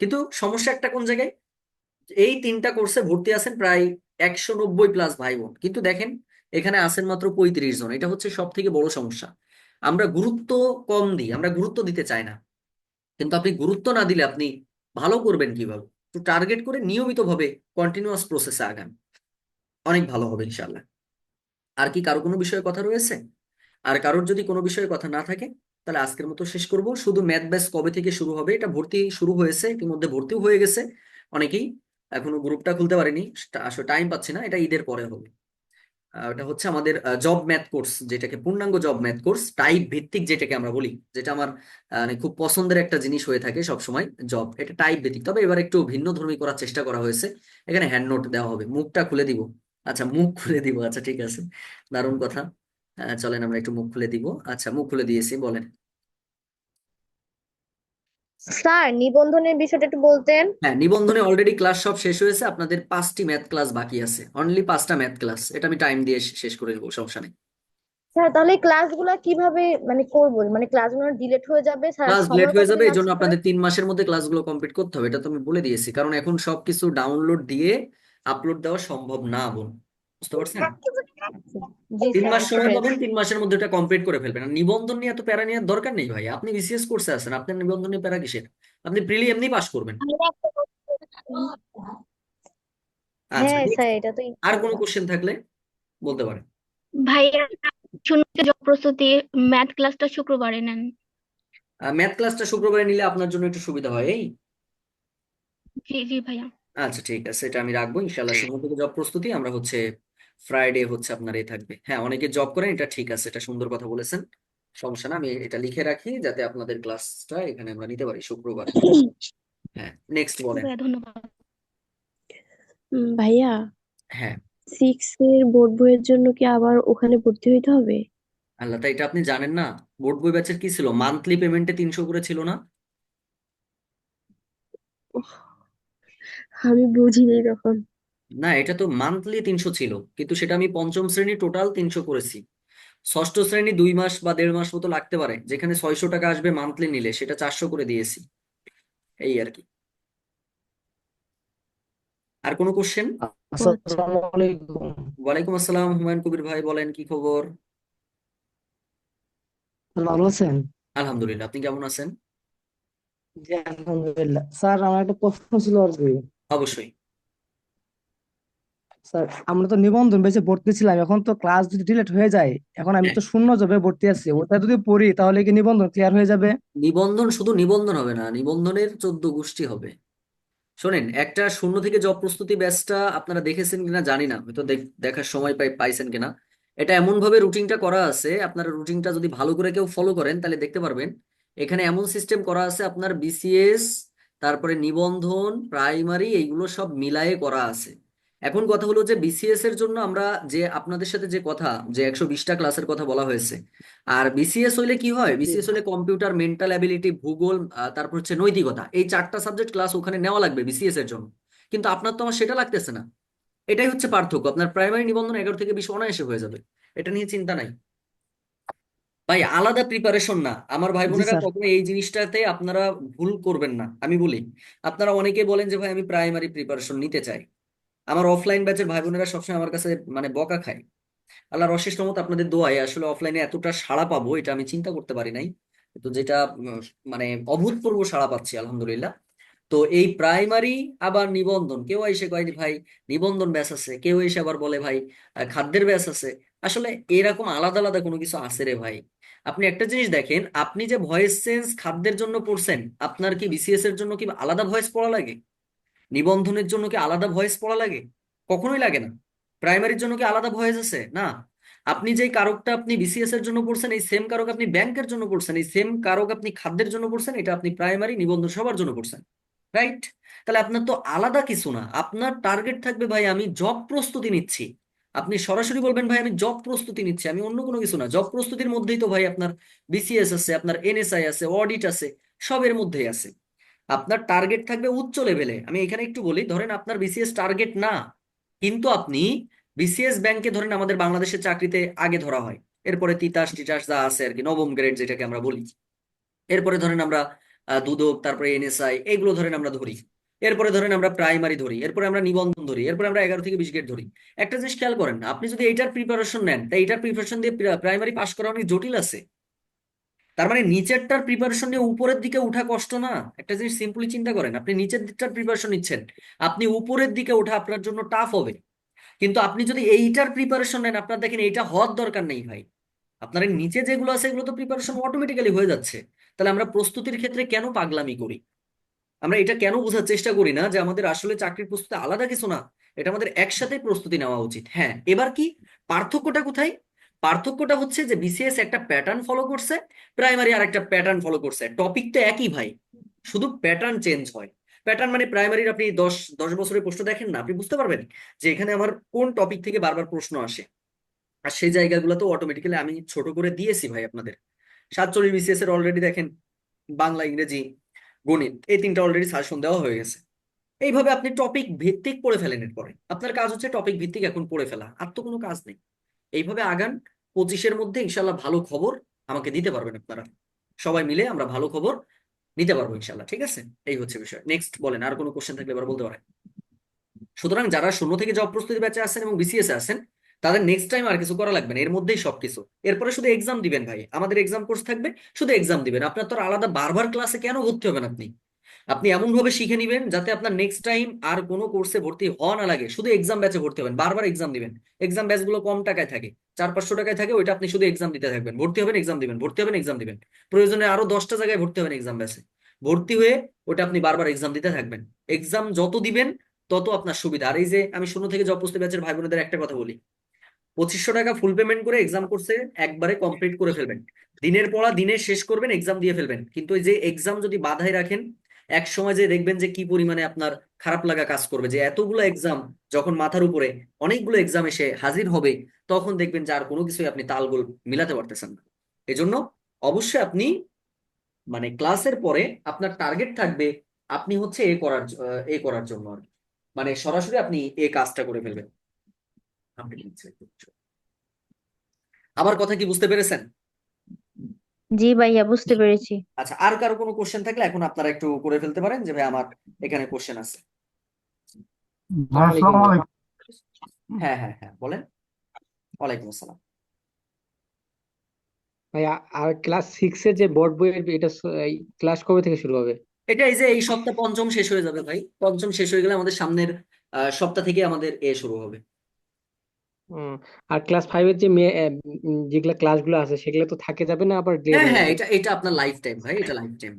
কিন্তু সমস্যা একটা কোন জায়গায়? এই তিনটা কোর্সে ভর্তি আছেন প্রায় একশো নব্বই প্লাস ভাই বোন। কিন্তু দেখেন, এখানে আছেন মাত্র পঁয়ত্রিশ জন। এটা হচ্ছে সব থেকে বড় সমস্যা। আমরা গুরুত্ব কম দিই, আমরা গুরুত্ব দিতে চাই না। কিন্তু আপনি গুরুত্ব না দিলে আপনি ভালো করবেন কীভাবে? একটু টার্গেট করে নিয়মিতভাবে কন্টিনিউয়াস প্রসেসে আগান। অনেক ভালো হবে ইনশাল্লাহ আর কি কারও কোনো বিষয়ে কথা রয়েছে? আর কারোর যদি কোনো বিষয়ে কথা না থাকে, তাহলে আজকের মতো শেষ করব। শুধু ম্যাথ ব্যাচ কবে থেকে শুরু হবে, এটা ভর্তি শুরু হয়েছে, ইতিমধ্যে ভর্তিও হয়ে গেছে। অনেকেই এখনও গ্রুপটা খুলতে পারেনি আসলে টাইম পাচ্ছি না, এটা ঈদের পরে হবে। এটা হচ্ছে আমাদের জব ম্যাথ কোর্স যেটাকে পূর্ণাঙ্গ জব ম্যাথ কোর্স টাইপ ভিত্তিক যেটাকে আমরা বলি, যেটা আমার মানে খুব পছন্দের একটা জিনিস হয়ে থাকে সব সময় জব এটা টাইপ ভিত্তিক। তবে এবার একটু ভিন্ন ধর্মী করার চেষ্টা করা হয়েছে। এখানে হ্যান্ড নোট দেওয়া হবে, মুখটা খুলে দিব। আচ্ছা মুখ খুলে দিব আচ্ছা ঠিক আছে, দারুণ কথা। চলেন আমরা একটু মুখ খুলে দিব। আচ্ছা মুখ খুলে দিয়েছি, বলেন। স্যার নিবন্ধনের বিষয়টা একটু বলতেন। হ্যাঁ নিবন্ধনে অলরেডি ক্লাস সব শেষ হয়েছে আপনাদের পাঁচটি ম্যাথ ক্লাস বাকি আছে। অনলি পাঁচটা ম্যাথ ক্লাস এটা আমি টাইম দিয়ে শেষ করে দেবো সমস্যা নেই। স্যার তাহলে ক্লাসগুলো কীভাবে মানে করব? মানে ক্লাসগুলো ডিলেট হয়ে যাবে স্যার ক্লাস সময় লেট হয়ে যাবে এই জন্য আপনাদের তিন মাসের মধ্যে ক্লাসগুলো কমপ্লিট করতে হবে এটা তো আমি বলে দিয়েছি। কারণ এখন সবকিছু ডাউনলোড দিয়ে আপলোড দেওয়া সম্ভব না বোন। বুঝতে পারছেন তিন মাস বুঝতে সময় পাবেন তিন মাসের মধ্যে এটা কমপ্লিট করে ফেলবেন। আর নিবন্ধন নিয়ে এত প্যারা নেওয়ার দরকার নেই ভাই। আপনি বিসিএস কোর্সে আছেন আপনার নিবন্ধন নিয়ে প্যারা কিসের? আপনি প্রিলি এমনি পাস করবেন। আচ্ছা হ্যাঁ আর কোনো কোশ্চেন থাকলে বলতে পারেন। ভাইয়া শুনতে জব প্রস্তুতি ম্যাথ ক্লাসটা শুক্রবারে নেন। ম্যাথ ক্লাসটা শুক্রবারে নিলে আপনার জন্য একটু সুবিধা হয় এই? জি জি ভাইয়া। আচ্ছা ঠিক আছে এটা আমি রাখব ইনশাল্লাহ সময় থেকে জব প্রস্তুতি আমরা হচ্ছে ফ্রাইডে হচ্ছে আপনার এ থাকবে। হ্যাঁ অনেকে জব করেন এটা ঠিক আছে এটা সুন্দর কথা বলেছেন সমস্যা না আমি এটা লিখে রাখি যাতে আপনাদের ক্লাসটা এখানে আমরা নিতে পারি শুক্রবার। হ্যাঁ নেক্সট বলেন। ধন্যবাদ। ভাইয়া? হ্যাঁ। সিক্স এর বোর্ড বইয়ের জন্য কি আবার ওখানে ভর্তি হইতে হবে? আল্লাহ তাই এটা আপনি জানেন না। বোর্ড বই ব্যাচের কি ছিল? মান্থলি পেমেন্টে তিনশো করে ছিল না? আমি বুঝিনি তখন। না এটা তো মান্থলি তিনশো ছিল কিন্তু সেটা আমি পঞ্চম শ্রেণি টোটাল তিনশো করেছি। ষষ্ঠ শ্রেণি দুই মাস বা দেড় মাস মতো লাগতে পারে যেখানে ছয়শো টাকা আসবে মান্থলি নিলে সেটা চারশো করে দিয়েছি। এই আর কি। আর কোনো কোশ্চেন আসসালামু আলাইকুম ওয়ালাইকুম আসসালাম হুমায়ুন কবির ভাই বলেন কি খবর? ভালো আছেন? আলহামদুলিল্লাহ আপনি কেমন আছেন? জি আলহামদুলিল্লাহ। স্যার আমার একটা প্রশ্ন ছিল আর কি। অবশ্যই। স্যার আমরা তো নিবন্ধন বেঁচে ভর্তি ছিলাম এখন তো ক্লাস যদি ডিলেট হয়ে যায়, এখন আমি তো শূন্য জবে ভর্তি আছি, ওটা যদি পড়ি তাহলে কি নিবন্ধন ক্লিয়ার হয়ে যাবে? নিবন্ধন শুধু নিবন্ধন হবে না, নিবন্ধনের চোদ্দ গোষ্ঠী হবে। শোনেন, একটা শূন্য থেকে জব প্রস্তুতি ব্যাচটা আপনারা দেখেছেন কিনা জানি না, হয়তো দেখ- দেখার সময় পাই, পাইছেন কিনা। এটা এমন ভাবে রুটিনটা করা আছে, আপনারা রুটিনটা যদি ভালো করে কেউ ফলো করেন, তাহলে দেখতে পারবেন, এখানে এমন সিস্টেম করা আছে আপনার বিসিএস তারপরে নিবন্ধন প্রাইমারি এইগুলো সব মিলায়ে করা আছে। এখন কথা হলো যে বিসিএস এর জন্য আমরা যে আপনাদের সাথে যে কথা যে একশো বিশটা ক্লাসের কথা বলা হয়েছে আর বিসিএস হইলে কি হয়? বিসিএস হলে কম্পিউটার মেন্টাল অ্যাবিলিটি ভূগোল তারপর হচ্ছে নৈতিকতা এই চারটা সাবজেক্ট ক্লাস ওখানে নেওয়া লাগবে বিসিএস এর জন্য। কিন্তু আপনার তো আমার সেটা লাগতেছে না। এটাই হচ্ছে পার্থক্য। আপনার প্রাইমারি নিবন্ধন এগারো থেকে বিশ অনায়াসে হয়ে যাবে। এটা নিয়ে চিন্তা নাই। ভাই আলাদা প্রিপারেশন না। আমার ভাই বোনেরা কখনো এই জিনিসটাতে আপনারা ভুল করবেন না। আমি বলি আপনারা অনেকে বলেন যে ভাই আমি প্রাইমারি প্রিপারেশন নিতে চাই। আমার অফলাইন ব্যাচের ভাই বোনেরা সবসময় আমার কাছে মানে বকা খায়। আল্লাহর অশেষ রহমত আপনাদের দোয়ায় আসলে অফলাইনে এতটা সাড়া পাবো, এটা আমি চিন্তা করতে পারি নাই। তো যেটা মানে অভূতপূর্ব সাড়া পাচ্ছি, আলহামদুলিল্লাহ। তো এই প্রাইমারি আবার নিবন্ধন, কেউ এসে কয়নি ভাই, নিবন্ধন ব্যাচ আছে। কেউ এসে আবার বলে, ভাই খাদ্যের ব্যাচ আছে। আসলে এরকম আলাদা আলাদা কোনো কিছু আছে রে ভাই। আপনি একটা জিনিস দেখেন, আপনি যে ভয়েস চেঞ্জ খাদ্যের জন্য পড়ছেন, আপনার কি বিসিএস এর জন্য কি আলাদা ভয়েস পড়া লাগে? নিবন্ধনের জন্য কি আলাদা ভয়েস পড়া লাগে? কখনোই লাগে না। প্রাইমারির জন্য কি আলাদা ভয়েস আছে? না। আপনি যেই কারকটা আপনি বিসিএস এর জন্য পড়ছেন, এই সেম কারক আপনি ব্যাংকের জন্য পড়ছেন, এই সেম কারক আপনি খাদ্যের জন্য পড়ছেন, এটা আপনি প্রাইমারি নিবন্ধন সবার জন্য পড়ছেন। রাইট তাহলে আপনার তো আলাদা কিছু না। আপনার টার্গেট থাকবে ভাই, আমি জব প্রস্তুতি নিচ্ছি। আপনি সরাসরি বলবেন, ভাই, আমি জব প্রস্তুতি নিচ্ছি। আমি অন্য কোনো কিছু না। জব প্রস্তুতির মধ্যেই তো ভাই আপনার বিসিএস আছে, আপনার এনএসআই আছে অডিট আছে সবের মধ্যেই আছে। আপনার টার্গেট থাকবে উচ্চ লেভেলে আমি এখানে একটু বলি, ধরেন আপনার বিসিএস টার্গেট না, কিন্তু আপনি বিসিএস ব্যাংকে ধরেন আমাদের বাংলাদেশের চাকরিতে আগে ধরা হয়। এরপরে তিতাস টিতাস যা আছে আর কি নবম গ্রেড যেটাকে আমরা বলি। এরপরে ধরেন আমরা দুদক, তারপরে এনএসআই এগুলো ধরেন আমরা ধরি। এরপরে ধরেন আমরা প্রাইমারি ধরি, এরপরে আমরা নিবন্ধন ধরি, এরপরে আমরা এগারো থেকে বিশ গ্রেড ধরি। একটা জিনিস খেয়াল করেন, আপনি যদি এইটার প্রিপারেশন নেন, তাই এইটার প্রিপারেশন দিয়ে প্রাইমারি পাশ করা অনেক জটিল আছে। তার মানে নিচেরটার প্রিপারেশন নিয়ে উপরের দিকে উঠা কষ্ট না? একটা জিনিস সিম্পলি চিন্তা করেন, আপনি নিচের দিকটার প্রিপারেশন নিচ্ছেন, আপনি উপরের দিকে ওঠা আপনার জন্য টাফ হবে। কিন্তু আপনি যদি এইটার প্রিপারেশন নেন, আপনার দেখেন এইটা হওয়ার দরকার নেই ভাই। আপনার নিচে যেগুলো আছে, এগুলো তো প্রিপারেশন অটোমেটিক্যালি হয়ে যাচ্ছে। তাহলে আমরা প্রস্তুতির ক্ষেত্রে কেন পাগলামি করি? আমরা এটা কেন বোঝার চেষ্টা করি না যে আমাদের আসলে চাকরির প্রস্তুতি আলাদা কিছু না? এটা আমাদের একসাথে প্রস্তুতি নেওয়া উচিত। হ্যাঁ এবার কি? পার্থক্যটা কোথায়? পার্থক্যটা হচ্ছে যে বিসিএস একটা প্যাটার্ন ফলো করছে প্রাইমারি আর একটা প্যাটার্ন ফলো করছে। টপিক তো একই ভাই, শুধু প্যাটার্ন চেঞ্জ হয়। প্যাটার্ন মানে প্রাইমারির আপনি দশ দশ বছরের প্রশ্ন দেখেন না, আপনি বুঝতে পারবেন যে এখানে আমার কোন টপিক থেকে বারবার প্রশ্ন আসে। আর সেই জায়গাগুলো তো অটোমেটিক্যালি আমি ছোট করে দিয়েছি ভাই আপনাদের। সাতচল্লিশ বিসিএস এর অলরেডি দেখেন, বাংলা, ইংরেজি, গণিত, এই তিনটা অলরেডি সাজেশন দেওয়া হয়ে গেছে। এইভাবে আপনি টপিক ভিত্তিক পড়ে ফেলেন এরপরে। আপনার কাজ হচ্ছে টপিক ভিত্তিক এখন পড়ে ফেলা, আর তো কোনো কাজ নেই। এইভাবে আগান, পঁচিশের মধ্যে ইনশাল্লাহ ভালো খবর আমাকে দিতে পারবেন আপনারা। সবাই মিলে আমরা ভালো খবর নিতে পারব ইনশাল্লাহ, ঠিক আছে? এই হচ্ছে বিষয়। নেক্সট বলেন, আর কোনো কোশ্চেন থাকলে এবার বলতে পারেন। সুতরাং যারা শূন্য থেকে জব প্রস্তুতি ব্যাচে আছেন এবং বিসিএস আছেন, তাদের নেক্সট টাইম আর কিছু করা লাগবে না, এর মধ্যেই সবকিছু। এরপরে শুধু এক্সাম দিবেন ভাই। আমাদের এক্সাম কোর্স থাকবে, শুধু এক্সাম দিবেন। আপনার তো আলাদা বারবার ক্লাসে কেন ভর্তি হবেন আপনি? আপনি এমন ভাবে শিখে নিবেন যাতে আপনার নেক্সট টাইম আর কোনো কোর্সে ভর্তি হওয়া না লাগে। শুধু এক্সাম ব্যাচে ভর্তি হবেন, বারবার এক্সাম দিবেন। এক্সাম ব্যাচগুলো কম টাকায় থাকে, চার পাঁচশো টাকায় থাকে, ওইটা আপনি শুধু এক্সাম দিতে থাকবেন। ভর্তি হবেন এক্সাম দিবেন, ভর্তি হবেন এক্সাম দিবেন। প্রয়োজনে আরও দশটা জায়গায় ভর্তি হবেন এক্সাম ব্যাচে ভর্তি হয়ে ওটা আপনি বারবার এক্সাম দিতে থাকবেন। এক্সাম যত দিবেন, তত আপনার সুবিধা। আর এই যে আমি শূন্য থেকে জব প্রস্তুতি ব্যাচের ভাই বোনেদের একটা কথা বলি, পঁচিশশো টাকা ফুল পেমেন্ট করে এক্সাম কোর্সে একবারে কমপ্লিট করে ফেলবেন। দিনের পড়া দিনে শেষ করবেন এক্সাম দিয়ে ফেলবেন। কিন্তু যে এক্সাম যদি বাধায় রাখেন এক সময় যে দেখবেন যে কি পরিমাণে আপনার খারাপ লাগা কাজ করবে, যে এতগুলো এক্সাম যখন মাথার উপরে অনেকগুলো এক্সাম এসে হাজির হবে, তখন দেখবেন যে আর কোনো কিছুই আপনি তালগোল মিলাতে পারতেছেন না এজন্য অবশ্যই আপনি মানে ক্লাসের পরে আপনার টার্গেট থাকবে আপনি হচ্ছে এ করার এ করার জন্য আর। মানে সরাসরি আপনি এ কাজটা করে ফেলবেন। আমার কথা কি বুঝতে পেরেছেন জি ভাইয়া বুঝতে পেরেছি। আচ্ছা আর কারও কোনো কোশ্চেন থাকলে এখন আপনারা একটু করে ফেলতে পারেন যে ভাই আমার এখানে কোশ্চেন আছে। আসসালামু আলাইকুম। হ্যাঁ হ্যাঁ হ্যাঁ বলেন। ওয়ালাইকুম আসসালাম। ভাই আ- আর ক্লাস সিক্স এর যে বোর্ড বইয়ের এটা ক্লাস কবে থেকে শুরু হবে? এটা এই যে এই সপ্তাহ পঞ্চম শেষ হয়ে যাবে ভাই। পঞ্চম শেষ হয়ে গেলে আমাদের সামনের আহ, সপ্তাহ থেকে আমাদের এ শুরু হবে। উম, আর ক্লাস ফাইভ এর যে মেয়ে যেগুলা ক্লাসগুলো আছে সেগুলো তো থাকে যাবে না আবার ডিলেট হ্যাঁ হয়ে এটা এটা আপনার লাইফ টাইম ভাই এটা লাইফ টাইম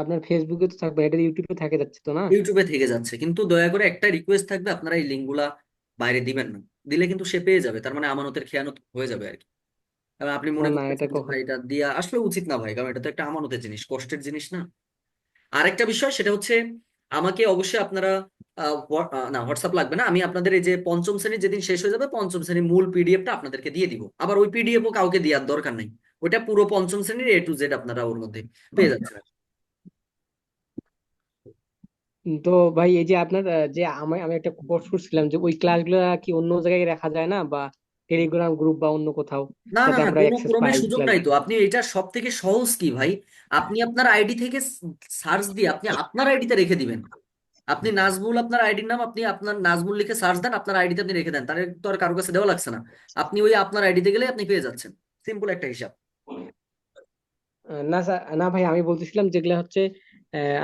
আপনার ফেসবুকে তো থাকবে এটা ইউটিউবে থাকে যাচ্ছে তো না? ইউটিউবে থেকে যাচ্ছে কিন্তু দয়া করে একটা রিকোয়েস্ট থাকবে আপনারা এই লিঙ্কগুলা বাইরে দিবেন না। দিলে কিন্তু সে পেয়ে যাবে তার মানে আমানতের খেয়ানত হয়ে যাবে আর কি। কারণ আপনি মনে না এটা কখন ভাই এটা দিয়া আসলে উচিত না ভাই কারণ এটা তো একটা আমানতের জিনিস কষ্টের জিনিস না। আরেকটা বিষয় সেটা হচ্ছে আমাকে অবশ্যই আপনারা না হোয়াটসঅ্যাপ লাগবে না আমি আপনাদের এই যে পঞ্চম শ্রেণি যেদিন শেষ হয়ে যাবে পঞ্চম শ্রেণির মূল পিডিএফটা আপনাদেরকে দিয়ে দিব। আবার ওই পিডিএফও কাউকে দেওয়ার দরকার নাই। ওটা পুরো পঞ্চম শ্রেণির এ টু জেড আপনারা ওর মধ্যে পেয়ে যাচ্ছেন। উম, তো ভাই এই যে আপনার যে আমি আমি একটা কোর্স করছিলাম যে ওই ক্লাসগুলো কি অন্য জায়গায় রাখা যায় না? বা টেলিগ্রাম গ্রুপ বা অন্য কোথাও না না যাতে না আমরা কোনো অ্যাক্সেস ক্রমে পাই সুযোগ নাই তো। আপনি এটা সব থেকে সহজ কি ভাই? আপনি আপনার আইডি থেকে সার্চ দিয়ে আপনি আপনার আইডিতে রেখে দিবেন। আপনি নাজমুল আপনার আইডির নাম আপনি আপনার নাজমুল লিখে সার্চ দেন আপনার আইডিতে আপনি রেখে দেন। তাহলে তো আর কারও কাছে দেওয়া লাগছে না। আপনি ওই আপনার আইডিতে গেলে আপনি পেয়ে যাচ্ছেন। সিম্পল একটা হিসাব। না স্যার না ভাই আমি বলতেছিলাম যেগুলা হচ্ছে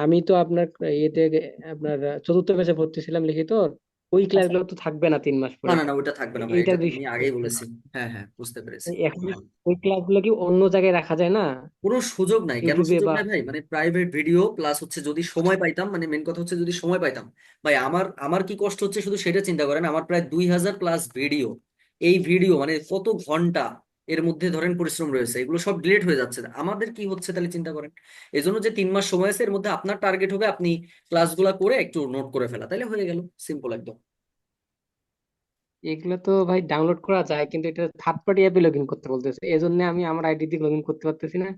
আমি তো আপনার ইয়েতে আপনার চতুর্থ ব্যাচে ভর্তি ছিলাম লিখিত। ওই ক্লাসগুলো তো থাকবে না তিন মাস না পরে। না না ওটা থাকবে না ভাই এটা তুমি আমি আগেই বলেছি হ্যাঁ হ্যাঁ বুঝতে পেরেছি। এখন ওই ক্লাসগুলো কি অন্য জায়গায় রাখা যায় না? কোনো সুযোগ নাই কেন ইউটিউবে সুযোগ বা নাই ভাই? মানে প্রাইভেট ভিডিও প্লাস হচ্ছে যদি সময় পাইতাম মানে মেন কথা হচ্ছে যদি সময় পাইতাম। ভাই আমার আমার কি কষ্ট হচ্ছে শুধু সেটা চিন্তা করেন আমার প্রায় দুই হাজার প্লাস ভিডিও এই ভিডিও মানে কত ঘণ্টা এর মধ্যে ধরেন পরিশ্রম রয়েছে এগুলো সব ডিলিট হয়ে যাচ্ছে। আমাদের কি হচ্ছে তাহলে চিন্তা করেন? এই জন্য যে তিন মাস সময় আছে এর মধ্যে আপনার টার্গেট হবে আপনি ক্লাসগুলা করে একটু নোট করে ফেলা। তাহলে হয়ে গেল সিম্পল একদম। এগুলো তো ভাই ডাউনলোড করা যায় কিন্তু এটা থার্ড পার্টি অ্যাপে লগ ইন করতে বলতেছে। এই জন্য আমি আমার আইডি দিয়ে লগ ইন করতে পারতেছি না।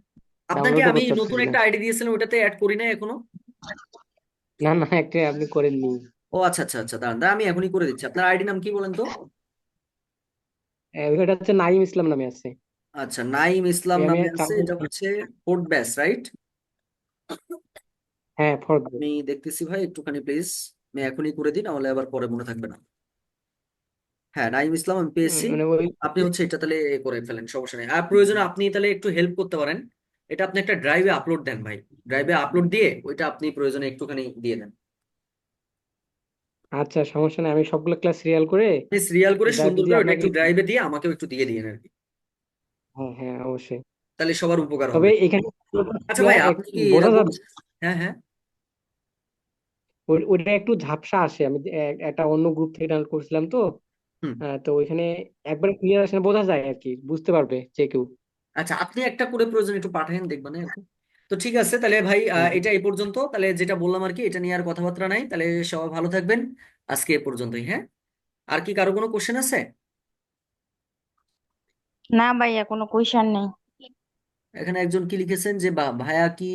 আপনাকে ডাউনলোডও আমি করতে নতুন পারতেছি না। একটা আইডি দিয়েছিলাম ওটাতে অ্যাড করি না এখনও? না না একটা আপনি করেননি। ও আচ্ছা আচ্ছা আচ্ছা দাঁড়ান দাঁড়ান, আমি এখনই করে দিচ্ছি। আপনার আইডি নাম কি বলেন তো? আহ, হচ্ছে নাইম ইসলাম নামে আছে। আচ্ছা নাইম ইসলাম নামে আছে এটা হচ্ছে ফোর্থ ব্যাচ রাইট? হ্যাঁ আমি দেখতেছি ভাই একটুখানি প্লিজ আমি এখনই করে দিই নাহলে আবার পরে মনে থাকবে না। হ্যাঁ নাইম ইসলাম আমি পেয়েছি। মানে ওই আপনি হচ্ছে এটা তাহলে এ করে ফেলেন সমস্যা নেই। আর প্রয়োজনে আপনি তাহলে একটু হেল্প করতে পারেন। এটা আপনি একটা ড্রাইভে আপলোড দেন ভাই। ড্রাইভে আপলোড দিয়ে ওইটা আপনি প্রয়োজনে একটুখানি দিয়ে দেন। আচ্ছা সমস্যা নেই। আমি সবগুলো ক্লাস সিরিয়াল করে আপনি সিরিয়াল করে ড্রাইভ সুন্দর দিয়ে করে ওটা আপনাকে একটু ড্রাইভে দিয়ে আমাকেও একটু দিয়ে দিয়েন আর কি। হ্যাঁ হ্যাঁ অবশ্যই। তাহলে সবার উপকার তবে হবে এখানে আচ্ছা ভাই আপনি কি বোঝা এরকম যাবে হ্যাঁ হ্যাঁ। ওই- ওইটা একটু ঝাপসা আসে। আমি এ- একটা অন্য গ্রুপ থেকে ডাউনলোড করছিলাম তো। হুম। আহ, তো ওইখানে একবার ক্লিয়ার আসে না বোঝা যায় আর কি। বুঝতে পারবে যে কেউ। আচ্ছা আপনি একটা করে প্রয়োজন একটু পাঠান দেখবেন আর কি। তো ঠিক আছে তাহলে ভাই এটা এই পর্যন্ত। তাহলে যেটা বললাম আর কি এটা নিয়ে আর কথাবার্তা নাই। তাহলে সবাই ভালো থাকবেন। আজকে এ পর্যন্তই হ্যাঁ? আর কি কারও কোনো কোশ্চেন আছে? না ভাইয়া কোনো কোয়েশ্চেন নেই। এখানে একজন কি লিখেছেন যে বা ভাইয়া কি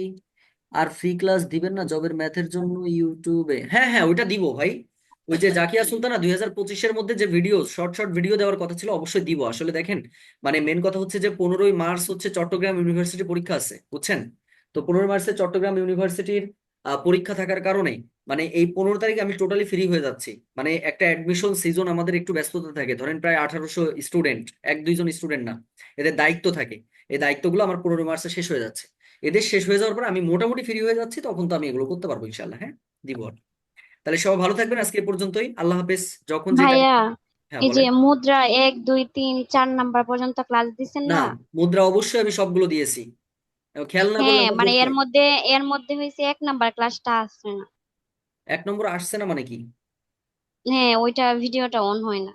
আর ফ্রি ক্লাস দিবেন না জবের ম্যাথের জন্য ইউটিউবে হ্যাঁ হ্যাঁ ওইটা দিব ভাই। ওই যে জাকিয়া সুলতানা দুই হাজার পঁচিশের মধ্যে যে ভিডিও শর্ট শর্ট ভিডিও দেওয়ার কথা ছিল অবশ্যই দিব। আসলে দেখেন মানে মেন কথা হচ্ছে যে পনেরোই মার্চ হচ্ছে চট্টগ্রাম ইউনিভার্সিটি পরীক্ষা আছে বুঝছেন? তো পনেরো মার্চে চট্টগ্রাম ইউনিভার্সিটির পরীক্ষা থাকার কারণে মানে এই পনেরো তারিখ আমি টোটালি ফ্রি হয়ে যাচ্ছি। মানে একটা অ্যাডমিশন সিজন আমাদের একটু ব্যস্ততা থাকে। ধরেন প্রায় আঠারোশো স্টুডেন্ট এক দুইজন স্টুডেন্ট না এদের দায়িত্ব থাকে। এই দায়িত্বগুলো আমার পনেরো মার্চে শেষ হয়ে যাচ্ছে। এদের শেষ হয়ে যাওয়ার পর আমি মোটামুটি ফ্রি হয়ে যাচ্ছি তখন তো আমি এগুলো করতে পারব ইনশাল্লাহ হ্যাঁ? দিব তাহলে সবাই ভালো থাকবেন আজকে পর্যন্তই। আল্লাহ হাফেজ। যখন ভাইয়া হ্যাঁ এই যে মুদ্রা এক দুই তিন চার নাম্বার পর্যন্ত ক্লাস দিচ্ছেন না মুদ্রা অবশ্যই আমি সবগুলো দিয়েছি। খেয়াল হ্যাঁ মানে এর মধ্যে এর মধ্যে এক নাম্বার ক্লাসটা আসছে না। এক নম্বর আসছে না মানে কি? হ্যাঁ ওইটা ভিডিওটা অন হয় না।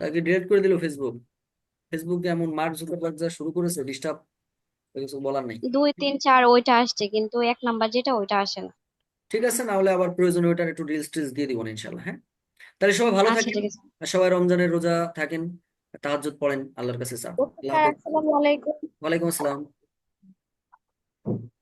তাকে ডিলিট করে দিল ফেসবুক ফেসবুক এমন মার্ক জুকারবার্গ যা শুরু করেছে ডিস্টার্ব কিছু বলার নেই। দুই তিন চার ওইটা আসছে কিন্তু এক নাম্বার যেটা ওইটা আসে না। ঠিক আছে না হলে আবার প্রয়োজনে ওইটার একটু রিলস টিলস দিয়ে দিব না ইনশাল্লাহ হ্যাঁ? তাহলে সবাই ভালো আচ্ছা থাকেন। ঠিক আছে। সবাই রমজানের রোজা থাকেন তাহাজ্জুদ পড়েন আল্লাহর কাছে চান। আল্লাহ হাফেজ। আসসালামু আলাইকুম। ওয়ালাইকুম আসসালাম। you.